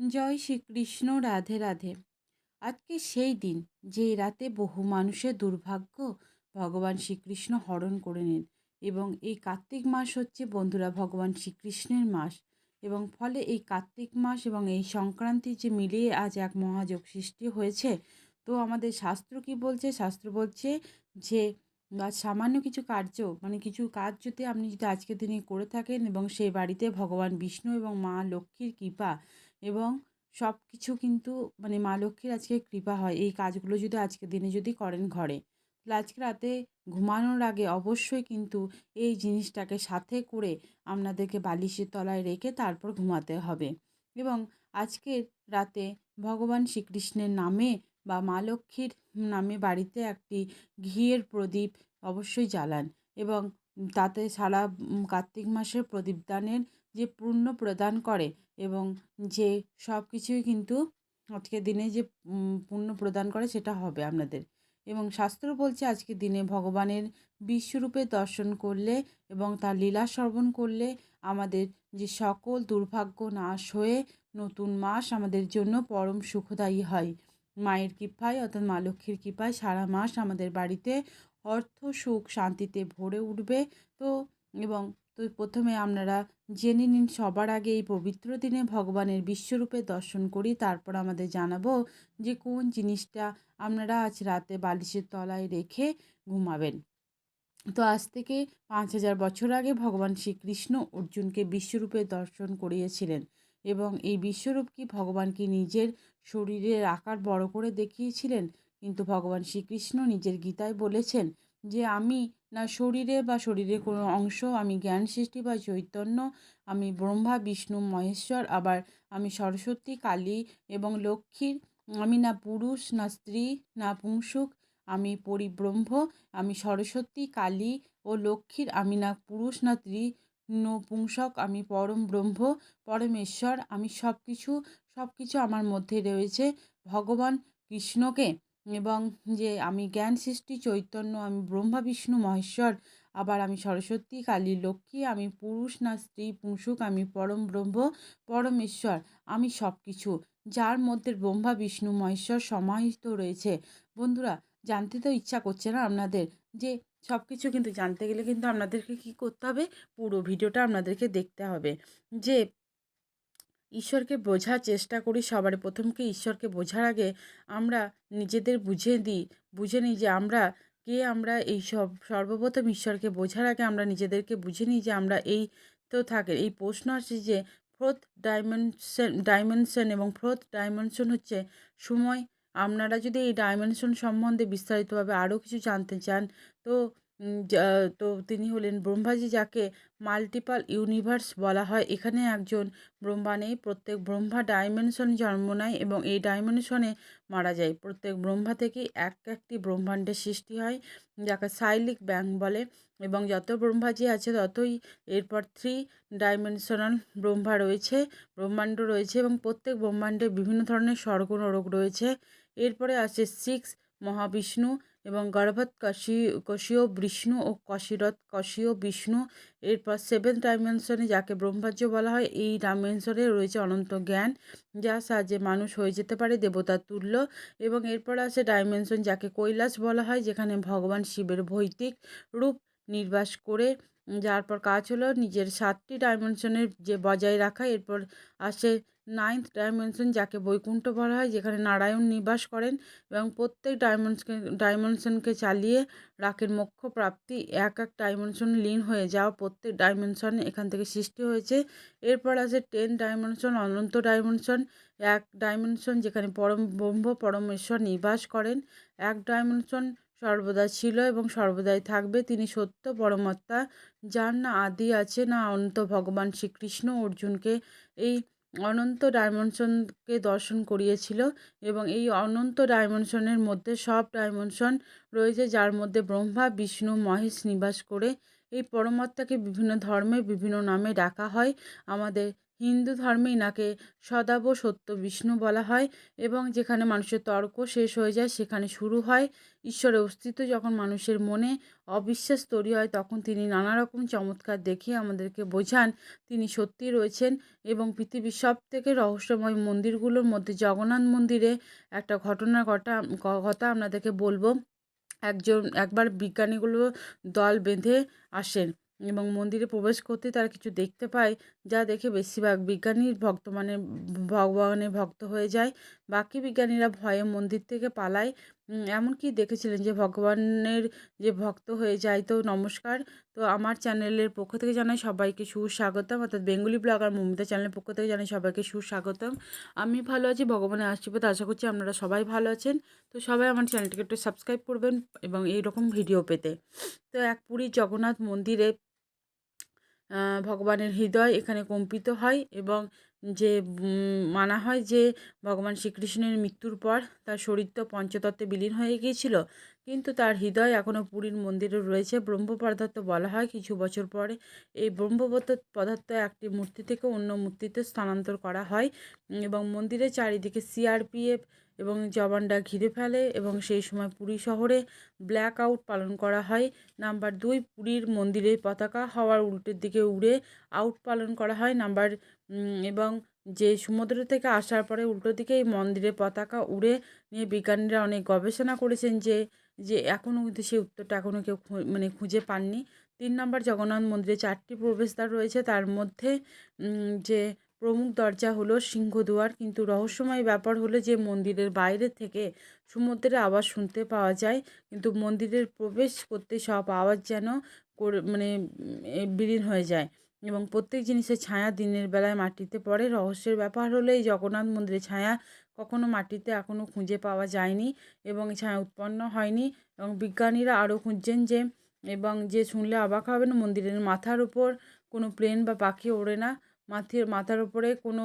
জয় শ্রীকৃষ্ণ, রাধে রাধে। আজকে সেই দিন, যেই রাতে বহু মানুষের দুর্ভাগ্য ভগবান শ্রীকৃষ্ণ হরণ করে নেন এবং এই কার্তিক মাস হচ্ছে বন্ধুরা ভগবান শ্রীকৃষ্ণের মাস এবং ফলে এই কার্তিক মাস এবং এই সংক্রান্তি যে মিলিয়ে আজ এক মহাযোগ সৃষ্টি হয়েছে, তো আমাদের শাস্ত্র কি বলছে? শাস্ত্র বলছে যে সামান্য কিছু কার্য মানে কিছু কাজ যদি আপনি যদি আজকের দিনে করে থাকেন এবং সেই বাড়িতে ভগবান বিষ্ণু এবং মা লক্ষ্মীর কৃপা এবং সব কিছু কিন্তু মানে মা লক্ষ্মীর আজকে কৃপা হয়। এই কাজগুলো যদি আজকের দিনে যদি করেন ঘরে, তাহলে আজকে রাতে ঘুমানোর আগে অবশ্যই কিন্তু এই জিনিসটাকে সাথে করে আপনাদেরকে বালিশের তলায় রেখে তারপর ঘুমাতে হবে। এবং আজকের রাতে ভগবান শ্রীকৃষ্ণের নামে বা মা লক্ষ্মীর নামে বাড়িতে একটি ঘিয়ের প্রদীপ অবশ্যই জ্বালান এবং তাতে সারা কার্তিক মাসের প্রদীপদানের যে পূর্ণ প্রদান করে এবং যে সব কিছুই কিন্তু আজকের দিনে যে পুণ্য প্রদান করে সেটা হবে আপনাদের। এবং শাস্ত্র বলছে আজকের দিনে ভগবানের বিশ্বরূপে দর্শন করলে এবং তার লীলা শ্রবণ করলে আমাদের যে সকল দুর্ভাগ্য নাশ হয়ে নতুন মাস আমাদের জন্য পরম সুখদায়ী হয়। মায়ের কৃপায় অর্থাৎ মা লক্ষ্মীর কৃপায় সারা মাস আমাদের বাড়িতে অর্থ সুখ শান্তিতে ভরে উঠবে। তো, এবং তো প্রথমে আপনারা জেনে নিন, সবার আগে এই পবিত্র দিনে ভগবানের বিশ্বরূপে দর্শন করি, তারপর আমাদের জানাব যে কোন জিনিসটা আপনারা আজ রাতে বালিশের তলায় রেখে ঘুমাবেন। তো আজ থেকে পাঁচ হাজার বছর আগে ভগবান শ্রীকৃষ্ণ অর্জুনকে বিশ্বরূপে দর্শন করিয়েছিলেন এবং এই বিশ্বরূপ কি ভগবান কি নিজের শরীরের আকার বড় করে দেখিয়েছিলেন? কিন্তু ভগবান শ্রীকৃষ্ণ নিজের গীতায় বলেছেন যে, আমি না শরীরে বা শরীরের কোনো অংশ, আমি জ্ঞান সৃষ্টি বা চৈতন্য, আমি ব্রহ্মা, বিষ্ণু, মহেশ্বর, আবার আমি সরস্বতী, কালী এবং লক্ষ্মীর, আমি না পুরুষ, না স্ত্রী, না পুংসুক, আমি পরিব্রহ্ম, আমি সরস্বতী, কালী ও লক্ষ্মীর, আমি না পুরুষ, না স্ত্রী নপুংসক আমি পরম ব্রহ্ম, পরমেশ্বর, আমি সব কিছু সব কিছু আমার মধ্যে রয়েছে, ভগবান কৃষ্ণকে। এবং যে আমি জ্ঞান সৃষ্টি, চৈতন্য, আমি ব্রহ্মা, বিষ্ণু, মহেশ্বর, আবার আমি সরস্বতী, কালী, লক্ষ্মী, আমি পুরুষ না স্ত্রী পুংসুক আমি পরম ব্রহ্ম, পরমেশ্বর, আমি সব কিছু যার মধ্যে ব্রহ্মা, বিষ্ণু, মহেশ্বর সমাহিত রয়েছে। বন্ধুরা, জানতে তো ইচ্ছা করছে না আপনাদের যে সব কিছু কিন্তু জানতে গেলে কিন্তু আপনাদেরকে কী করতে হবে? পুরো ভিডিওটা আপনাদেরকে দেখতে হবে। যে ঈশ্বরকে বোঝার চেষ্টা করি সবার প্রথমকে ঈশ্বরকে বোঝার আগে আমরা নিজেদের বুঝে দিই, বুঝে নিই যে আমরা কে, আমরা এই সব, সর্বপ্রথম ঈশ্বরকে বোঝার আগে আমরা নিজেদেরকে বুঝে নিই যে আমরা এই তো থাকে। এই প্রশ্ন আসছে যে ফোর্থ ডাইমেনশন ডাইমেনশন এবং ফোর্থ ডাইমেনশন হচ্ছে সময়। আপনারা যদি এই ডাইমেনশন সম্বন্ধে বিস্তারিতভাবে আরও কিছু জানতে চান, তো তো তিনি হলেন ব্রহ্মাজি যাকে মাল্টিপাল ইউনিভার্স বলা হয়। এখানে একজন ব্রহ্মা নেই, প্রত্যেক ব্রহ্মা ডাইমেনশনে জন্ম নেয় এবং এই ডাইমেনশনে মারা যায়। প্রত্যেক ব্রহ্মা থেকেই এক একটি ব্রহ্মাণ্ডের সৃষ্টি হয়, যাকে সাইলিক ব্যাং বলে এবং যত ব্রহ্মাজি আছে ততই এরপর থ্রি ডাইমেনশনাল ব্রহ্মা রয়েছে, ব্রহ্মাণ্ড রয়েছে এবং প্রত্যেক ব্রহ্মাণ্ডে বিভিন্ন ধরনের স্বর্গ নরক রয়েছে। এরপরে আছে সিক্স মহাবিষ্ণু এবং গর্ভৎ কশি কশীয় বিষ্ণু ও কশিরথ কশীয় বিষ্ণু, এরপর সেভেন ডাইমেনশনে যাকে ব্রহ্মাজ্য বলা হয়, এই ডাইমেনশনে রয়েছে অনন্ত জ্ঞান যার সাহায্যে মানুষ হয়ে যেতে পারে দেবতার তুল্য এবং এরপর আছে ডাইমেনশন যাকে কৈলাস বলা হয়, যেখানে ভগবান শিবের ভৌতিক রূপ নির্বাস করে, যার পর কাজ হলো নিজের সাতটি ডাইমেনশনের যে বজায় রাখা, এরপর আসে নাইন্থ ডাইমেনশন যাকে বৈকুণ্ঠ বলা হয়, যেখানে নারায়ণ নিবাস করেন এবং প্রত্যেক ডাইমেনশনকে ডাইমেনশনকে চালিয়ে রাখেন মোক্ষ প্রাপ্তি। এক এক ডাইমেনশন লীন হয়ে যাওয়া প্রত্যেক ডাইমেনশন এখান থেকে সৃষ্টি হয়েছে। এরপর আছে টেন ডাইমেনশন অনন্ত ডাইমেনশন এক ডাইমেনশন যেখানে পরম ব্রহ্ম, পরমেশ্বর নিবাস করেন। এক ডাইমেনশন সর্বদা ছিল এবং সর্বদাই থাকবে। তিনি সত্য পরমাত্মা। যার না আদি আছে, না অন্ত ভগবান শ্রীকৃষ্ণ অর্জুনকে। এই অনন্ত ডাইমেনশনকে দর্শন করিয়েছিল এবং এই অনন্ত ডাইমেনশনের মধ্যে সব ডাইমেনশন রয়েছে যার মধ্যে ব্রহ্মা, বিষ্ণু, মহেশ নিবাস করে এই পরমাত্মাকে বিভিন্ন ধর্মে বিভিন্ন নামে ডাকা হয়। আমাদের হিন্দু ধর্মে ইনাকে সদাব সত্য বিষ্ণু বলা হয় এবং যেখানে মানুষের তর্ক শেষ হয়ে যায়, সেখানে শুরু হয়। ঈশ্বরের অস্তিত্ব যখন মানুষের মনে অবিশ্বাস তৈরি হয়, তখন তিনি নানা রকম চমৎকার দেখিয়ে আমাদেরকে বোঝান তিনি সত্যি রয়েছেন এবং পৃথিবীর সব থেকে রহস্যময় মন্দিরগুলোর মধ্যে জগন্নাথ মন্দিরে একটা ঘটনা কথা কথা আপনাদেরকে বলব। একজন, একবার বিজ্ঞানীগুলো দল বেঁধে আসেন। এবং মন্দিরে প্রবেশ করতে তারা কিছু দেখতে পায়, যা দেখে বেশিরভাগ বিজ্ঞানী ভক্ত মানে ভগবানের ভক্ত হয়ে যায়। বাকি বিজ্ঞানীরা ভয়ে মন্দির থেকে পালায় এমনকি দেখেছিলেন যে ভগবানের যে ভক্ত হয়ে যায় তো নমস্কার। তো আমার চ্যানেলের পক্ষ থেকে জানাই সবাইকে সুস্বাগতম। অর্থাৎ বেঙ্গলি ব্লগার মমিতা চ্যানেলের পক্ষ থেকে জানাই সবাইকে সুস্বাগতম। আমি ভালো আছি ভগবানের আশীর্বাদ আশা করছি আপনারা সবাই ভালো আছেন। তো সবাই আমার চ্যানেলটিকে একটু সাবস্ক্রাইব করবেন এবং এইরকম ভিডিও পেতে। তো এক পুরী জগন্নাথ মন্দিরে ভগবানের হৃদয় এখানে কম্পিত হয় এবং যে মানা হয় যে, ভগবান শ্রীকৃষ্ণের মৃত্যুর পর তার শরীর তো পঞ্চতত্ত্বে বিলীন হয়ে গিয়েছিল। কিন্তু তার হৃদয় এখনও পুরীর মন্দিরে রয়েছে। ব্রহ্ম পদার্থ বলা হয় কিছু বছর পরে এই ব্রহ্ম পদার্থ একটি মূর্তি থেকে অন্য মূর্তিতে স্থানান্তর করা হয় এবং মন্দিরের চারিদিকে সিআরপিএফ এবং জওয়ানরা ঘিরে ফেলে এবং সেই সময় পুরী শহরে ব্ল্যাক আউট পালন করা হয়। নাম্বার দুই, পুরীর মন্দিরের পতাকা হওয়ার উল্টোর দিকে উড়ে আউট পালন করা হয়। নাম্বার এবং যে সমুদ্র থেকে আসার পরে উল্টো দিকে এই মন্দিরের পতাকা উড়ে নিয়ে বিজ্ঞানীরা অনেক গবেষণা করেছেন যে যে এখনও কিন্তু সেই উত্তরটা এখনও কেউ মানে খুঁজে পাননি। তিন নম্বর জগন্নাথ মন্দিরে চারটি প্রবেশদ্বার রয়েছে। তার মধ্যে যে প্রমুখ দরজা হলো সিংহদুয়ার, কিন্তু রহস্যময় ব্যাপার হলো যে মন্দিরের বাইরে থেকে সমুদ্রের আওয়াজ শুনতে পাওয়া যায়, কিন্তু মন্দিরের প্রবেশ করতে সব আওয়াজ যেন মানে বিলীন হয়ে যায়। এবং প্রত্যেক জিনিসের ছায়া দিনের বেলায় মাটিতে পড়ে। রহস্যের ব্যাপার হলো এই জগন্নাথ মন্দিরের ছায়া কখনো মাটিতে এখনও খুঁজে পাওয়া যায়নি এবং ছায়া উৎপন্ন হয়নি এবং বিজ্ঞানীরা আরও খুঁজছেন যে, এবং যে শুনলে অবাক হবেন, মন্দিরের মাথার উপর কোনো প্লেন বা পাখি ওড়ে না। মাথির, মাথার উপরে কোনো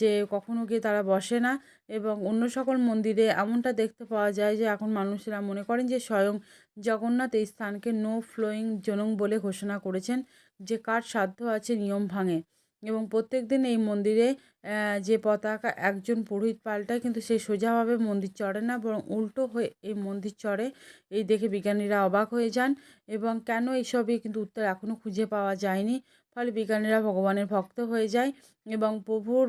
যে কখনো গিয়ে তারা বসে না এবং অন্য সকল মন্দিরে এমনটা দেখতে পাওয়া যায় যে এখন মানুষেরা মনে করেন যে স্বয়ং জগন্নাথ এই স্থানকে নো ফ্লোয়িং জোনং বলে ঘোষণা করেছেন যে কার সাধ্য আছে নিয়ম ভাঙে। এবং প্রত্যেক দিন এই মন্দিরে যে পতাকা একজন পুরোহিত পাল্টায় কিন্তু সে সোজাভাবে মন্দির চড়ে না, বরং উল্টো হয়ে এই মন্দির চড়ে। এই দেখে বিজ্ঞানীরা অবাক হয়ে যান এবং কেন এইসবই কিন্তু উত্তর এখনও খুঁজে পাওয়া যায়নি। ফলে বিজ্ঞানীরা ভগবানের ভক্ত হয়ে যায় এবং প্রভুর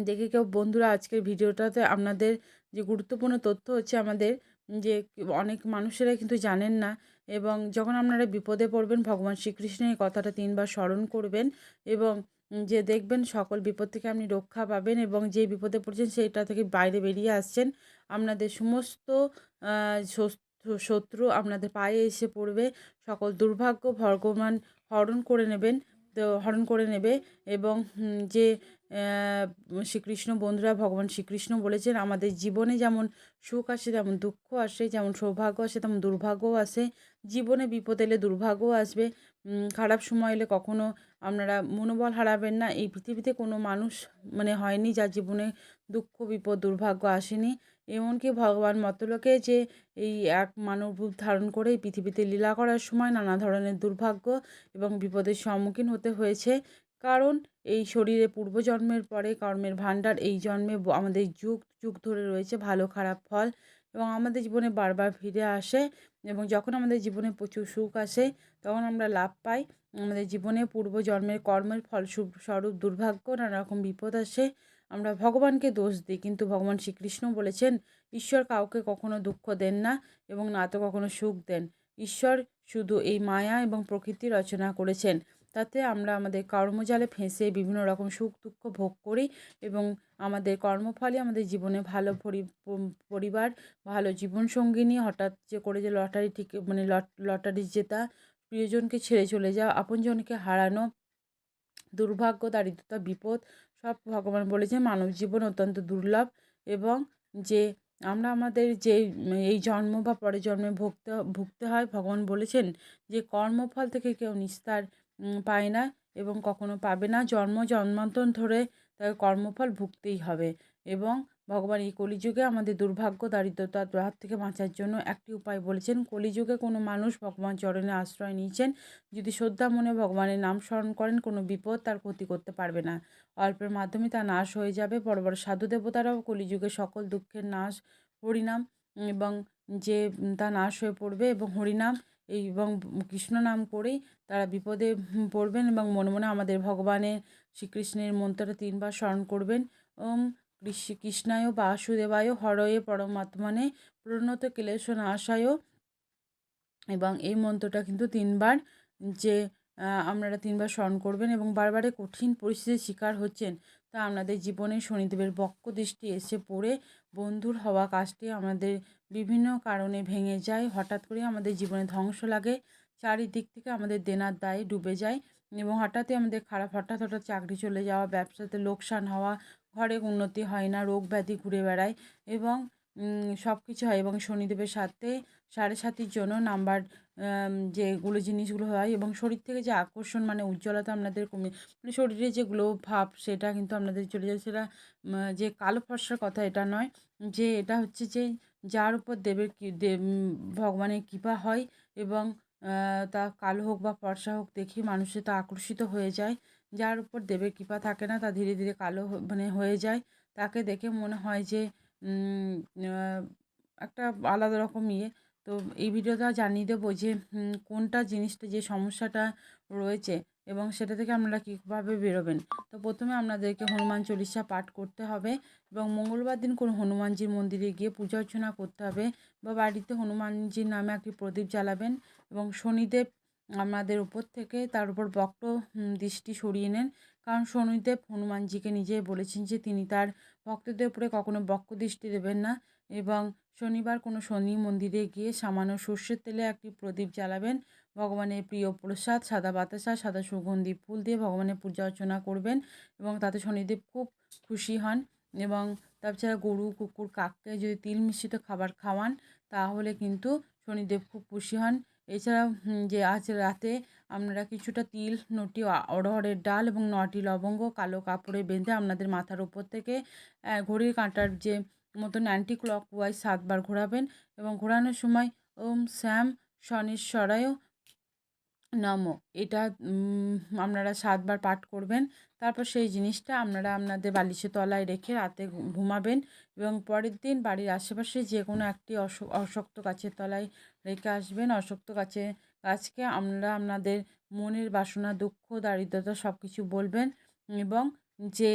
দেখে কেউ, বন্ধুরা, আজকের ভিডিওটাতে আপনাদের যে গুরুত্বপূর্ণ তথ্য হচ্ছে আমাদের যে অনেক মানুষেরা কিন্তু জানেন না এবং যখন আপনারা বিপদে পড়বেন, ভগবান শ্রীকৃষ্ণের কথাটা তিনবার স্মরণ করবেন এবং যে দেখবেন সকল বিপদ থেকে আপনি রক্ষা পাবেন এবং যে বিপদে পড়ছেন সেটা থেকে বাইরে বেরিয়ে আসছেন। আপনাদের সমস্ত শত্রু আপনাদের পায়ে এসে পড়বে। সকল দুর্ভাগ্য ভগবান হরণ করে নেবেন, তো হরণ করে নেবে এবং যে শ্রীকৃষ্ণ বন্ধুরা ভগবান শ্রীকৃষ্ণ বলেছেন, আমাদের জীবনে যেমন সুখ আসে, তেমন দুঃখ আসে, যেমন সৌভাগ্য আসে, তেমন দুর্ভাগ্যও আসে। জীবনে বিপদ এলে দুর্ভাগ্য আসবে। খারাপ সময় এলে কখনো আপনারা মনোবল হারাবেন না। এই পৃথিবীতে কোনো মানুষ মানে হয়নি যার জীবনে দুঃখ, বিপদ, দুর্ভাগ্য আসেনি। এমনকি ভগবান মতলোকে যে এই এক মানব রূপ ধারণ করে এই পৃথিবীতে লীলা করার সময় নানা ধরনের দুর্ভাগ্য এবং বিপদের সম্মুখীন হতে হয়েছে। কারণ এই শরীরে পূর্বজন্মের পরে কর্মের ভাণ্ডার, এই জন্মে আমাদের যুগ যুগ ধরে রয়েছে ভালো খারাপ ফল। এবং আমাদের জীবনে বারবার ফিরে আসে এবং যখন আমাদের জীবনে প্রচুর সুখ আসে, তখন আমরা লাভ পাই। আমাদের জীবনে পূর্বজন্মের কর্মের ফল স্বরূপ দুর্ভাগ্য নানা রকম বিপদ আসে। আমরা ভগবানকে দোষ দিই, কিন্তু ভগবান শ্রীকৃষ্ণ বলেছেন, ঈশ্বর কাউকে কখনো দুঃখ দেন না এবং না তো কখনো সুখ দেন। ঈশ্বর শুধু এই মায়া এবং প্রকৃতি রচনা করেছেন। তাতে আমরা আমাদের কর্মজালে ফেঁসে বিভিন্ন রকম সুখ দুঃখ ভোগ করি এবং আমাদের কর্মফলে আমাদের জীবনে ভালো পরিবার, ভালো জীবনসঙ্গিনী হঠাৎ যে করে যে লটারি ঠিক মানে লটারি জেতা প্রিয়জনকে ছেড়ে চলে যাওয়া, আপনজনকে হারানো, দুর্ভাগ্য, দারিদ্রতা, বিপদ, সব ভগবান বলেছে মানব জীবন অত্যন্ত দুর্লভ এবং যে আমরা আমাদের যে এই জন্ম বা পরের জন্মে ভুগতে ভুগতে হয়, ভগবান বলেছেন যে কর্মফল থেকে কেউ নিস্তার পায় না এবং কখনো পাবে না। জন্ম, জন্মান্তর ধরে তাকে কর্মফল ভুগতেই হবে এবং ভগবান এই কলিযুগে আমাদের দুর্ভাগ্য দারিদ্রতার হাত থেকে বাঁচার জন্য একটি উপায় বলেছেন। কলিযুগে কোনো মানুষ ভগবান চরণে আশ্রয় নিয়েছেন। যদি শ্রদ্ধা মনে ভগবানের নাম স্মরণ করেন, কোনো বিপদ তার ক্ষতি করতে পারবে না। অল্পের মাধ্যমে তা নাশ হয়ে যাবে। বড় বড় সাধু দেবতারাও কলিযুগে সকল দুঃখের নাশ, হরিনাম এবং যে তা নাশ হয়ে পড়বে এবং হরিনাম এই এবং কৃষ্ণ নাম করেই তারা বিপদে পড়বেন এবং মনে মনে আমাদের ভগবানের, শ্রীকৃষ্ণের মন্ত্রটা তিনবার স্মরণ করবেন। ওম কৃষ্ণ, কৃষ্ণায় বাসুদেবায় হরয়ে পরমাত্মানে প্রণত ক্লেশ নাশায় এবং এই মন্ত্রটা কিন্তু তিনবার যে আপনারা তিনবার স্মরণ করবেন এবং বারবারে কঠিন পরিস্থিতির শিকার হচ্ছেন তা আপনাদের জীবনে শনিদেবের বক্ষ দৃষ্টি এসে পড়ে। বন্ধুর হওয়া কাজটি আমাদের বিভিন্ন কারণে ভেঙে যায়, হঠাৎ করে আমাদের জীবনে ধ্বংস লাগে, চারিদিক থেকে আমাদের দেনার দায়ে ডুবে যায় এবং হঠাৎই আমাদের খারাপ, হঠাৎ হঠাৎ চাকরি চলে যাওয়া, ব্যবসাতে লোকসান হওয়া, ঘরে উন্নতি হয় না, রোগ ব্যাধি ঘুরে বেড়ায় এবং সব কিছু হয় এবং শনিদেবের সাথে সাড়ে সাতির জন্য নাম্বার যেগুলো জিনিসগুলো হয় এবং শরীর থেকে যে আকর্ষণ মানে উজ্জ্বলতা আপনাদের কমে মানে শরীরে যে গ্লো ভাব সেটা কিন্তু আপনাদের চলে যায়, সেটা যে কালো ফর্সার কথা এটা নয়, যে এটা হচ্ছে যে যার উপর দেবের দেব ভগবানের কৃপা হয় এবং তা কালো হোক বা ফর্সা হোক দেখে মানুষে তা আকর্ষিত হয়ে যায়। যার উপর দেবের কৃপা থাকে না, তা ধীরে ধীরে কালো মানে হয়ে যায়। তাকে দেখে মনে হয় যে একটা আলাদা রকম ইয়ে। তো এই ভিডিওটা জানিয়ে দেবো যে কোনটা জিনিসটা যে সমস্যাটা রয়েছে এবং সেটা থেকে আপনারা কীভাবে বেরোবেন? তো প্রথমে আপনাদেরকে হনুমান চল্লিশা পাঠ করতে হবে এবং মঙ্গলবার দিন কোনো হনুমানজির মন্দিরে গিয়ে পূজা অর্চনা করতে হবে বা বাড়িতে হনুমানজির নামে একটি প্রদীপ জ্বালাবেন এবং শনিদেব আমাদের উপর থেকে তার উপর বক্র দৃষ্টি সরিয়ে নেন। কারণ শনিদেব হনুমানজিকে নিজেই বলেছেন যে তিনি তার ভক্তদের উপরে কখনো বক্র দৃষ্টি দেবেন না এবং শনিবার কোনো শনি মন্দিরে গিয়ে সামান্য সর্ষের তেলে একটি প্রদীপ জ্বালাবেন ভগবানের প্রিয় প্রসাদ, সাদা বাতাসা, সাদা সুগন্ধি ফুল দিয়ে ভগবানের পূজা অর্চনা করবেন এবং তাতে শনিদেব খুব খুশি হন এবং তাছাড়া গরু, কুকুর, কাককে যদি তিল মিশ্রিত খাবার খাওয়ান তাহলে কিন্তু শনিদেব খুব খুশি হন। এছাড়াও যে আজ রাতে আপনারা কিছুটা তিল, নটি অড়হরের ডাল এবং নটি লবঙ্গ কালো কাপড়ে বেঁধে আপনাদের মাথার উপর থেকে ঘড়ির কাঁটার যে মতন অ্যান্টি ক্লক ওয়াইজ সাতবার ঘোরাবেন এবং ঘোরানোর সময় ওম শ্যাম শনিশ্বরায় নম। এটা আপনারা সাতবার পাঠ করবেন। তারপর সেই জিনিসটা আপনারা আপনাদের বালিশের তলায় রেখে রাতে ঘুমাবেন এবং পরের দিন বাড়ির আশেপাশে যে কোনো একটি অশক্ত গাছের তলায় রেখে আসবেন। অশক্ত গাছে, গাছকে আমরা আপনাদের মনের বাসনা, দুঃখ, দারিদ্রতা সব কিছু বলবেন এবং যে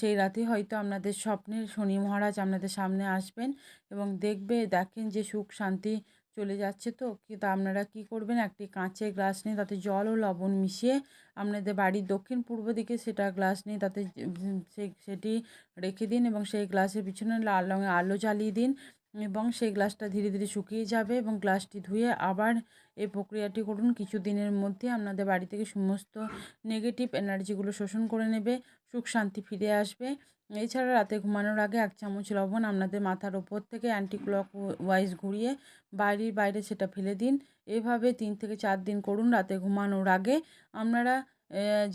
সেই রাতে হয়তো আপনাদের স্বপ্নের শনি মহারাজ আপনাদের সামনে আসবেন এবং দেখবে, দেখেন যে সুখ, শান্তি চলে যাচ্ছে তো। তা আপনারা কী করবেন? একটি কাঁচের গ্লাস নিয়ে তাতে জল ও লবণ মিশিয়ে আপনাদের বাড়ির দক্ষিণ পূর্ব দিকে সেটা গ্লাস নিয়ে তাতে সেটি রেখে দিন এবং সেই গ্লাসের পিছনে লাল রঙের আলো জ্বালিয়ে দিন এবং সেই গ্লাসটা ধীরে ধীরে শুকিয়ে যাবে এবং গ্লাসটি ধুয়ে আবার এই প্রক্রিয়াটি করুন। কিছু দিনের মধ্যে আপনাদের বাড়ি থেকে সমস্ত নেগেটিভ এনার্জিগুলো শোষণ করে নেবে, সুখ শান্তি ফিরে আসবে। এছাড়া রাতে ঘুমানোর আগে এক চামচ লবণ, আপনাদের মাথার ওপর থেকে অ্যান্টি ক্লক ওয়াইজ ঘুরিয়ে বাড়ির বাইরে সেটা ফেলে দিন। এভাবে তিন থেকে চার দিন করুন রাতে ঘুমানোর আগে। আপনারা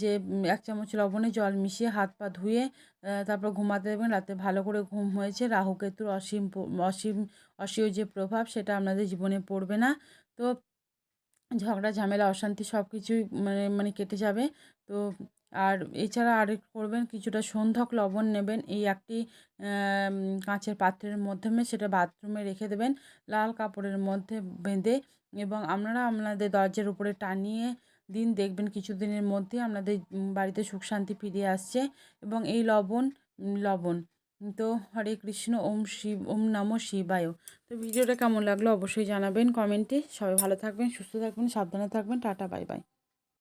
যে, এক চামচ লবণে জল মিশিয়ে হাত পা ধুয়ে তারপর ঘুমাতে দেবেন। রাতে ভালো করে ঘুম হয়েছে। রাহু কেতুর অসীম অসীম, অসীয় যে প্রভাব, সেটা আপনাদের জীবনে পড়বে না। তো ঝগড়া, ঝামেলা, অশান্তি সব কিছুই মানে মানে কেটে যাবে। তো আর এছাড়া আরেক করবেন কিছুটা সন্ধক লবণ নেবেন। এই একটি কাঁচের পাত্রের মাধ্যমে সেটা বাথরুমে রেখে দেবেন, লাল কাপড়ের মধ্যে বেঁধে এবং আপনারা আপনাদের দরজার উপরে টানিয়ে দিন, দেখবেন কিছুদিনের মধ্যে আপনাদের বাড়িতে সুখ শান্তি ফিরে আসছে এবং এই লবণ লবণ। তো হরে কৃষ্ণ, ওম শিব, ওম নম শিবায়। তো ভিডিওটা কেমন লাগল অবশ্যই জানাবেন কমেন্টে। সবাই ভালো থাকবেন, সুস্থ থাকবেন, সাবধানে থাকবেন। Tata, bye bye.